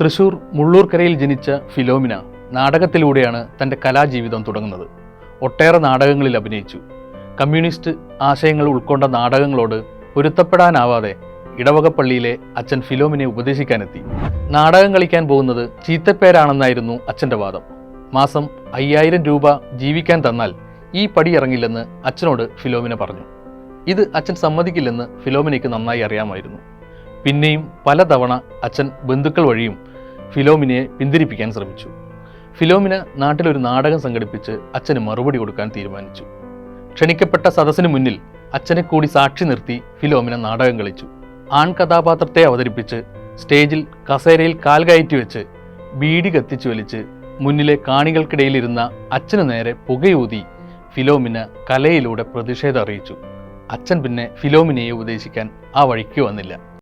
തൃശൂർ മുള്ളൂർക്കരയിൽ ജനിച്ച ഫിലോമിന നാടകത്തിലൂടെയാണ് തന്റെ കലാജീവിതം തുടങ്ങുന്നത്. ഒട്ടേറെ നാടകങ്ങളിൽ അഭിനയിച്ചു. കമ്മ്യൂണിസ്റ്റ് ആശയങ്ങൾ ഉൾക്കൊണ്ട നാടകങ്ങളോട് പൊരുത്തപ്പെടാനാവാതെ ഇടവകപ്പള്ളിയിലെ അച്ഛൻ ഫിലോമിനെ ഉപദേശിക്കാനെത്തി. നാടകം കളിക്കാൻ പോകുന്നത് ചീത്തപ്പേരാണെന്നായിരുന്നു അച്ഛന്റെ വാദം. മാസം അയ്യായിരം രൂപ ജീവിക്കാൻ തന്നാൽ ഈ പടി ഇറങ്ങില്ലെന്ന് അച്ഛനോട് ഫിലോമിന പറഞ്ഞു. ഇത് അച്ഛൻ സമ്മതിക്കില്ലെന്ന് ഫിലോമിനയ്ക്ക് നന്നായി അറിയാമായിരുന്നു. പിന്നെയും പലതവണ അച്ഛൻ ബന്ധുക്കൾ വഴിയും ഫിലോമിനയെ പിന്തിരിപ്പിക്കാൻ ശ്രമിച്ചു. ഫിലോമിന നാട്ടിലൊരു നാടകം സംഘടിപ്പിച്ച് അച്ഛന് മറുപടി കൊടുക്കാൻ തീരുമാനിച്ചു. ക്ഷണിക്കപ്പെട്ട സദസ്സിന് മുന്നിൽ അച്ഛനെ കൂടി സാക്ഷി നിർത്തി ഫിലോമിന നാടകം കളിച്ചു. ആൺ കഥാപാത്രത്തെ അവതരിപ്പിച്ച് സ്റ്റേജിൽ കസേരയിൽ കാൽ കയറ്റി വെച്ച് ബീഡി കത്തിച്ചു വലിച്ച് മുന്നിലെ കാണികൾക്കിടയിലിരുന്ന അച്ഛനു നേരെ പുകയൂതി ഫിലോമിന കലയിലൂടെ പ്രതിഷേധം അറിയിച്ചു. അച്ഛൻ പിന്നെ ഫിലോമിനയെ ഉപദേശിക്കാൻ ആ വഴിക്ക് വന്നില്ല.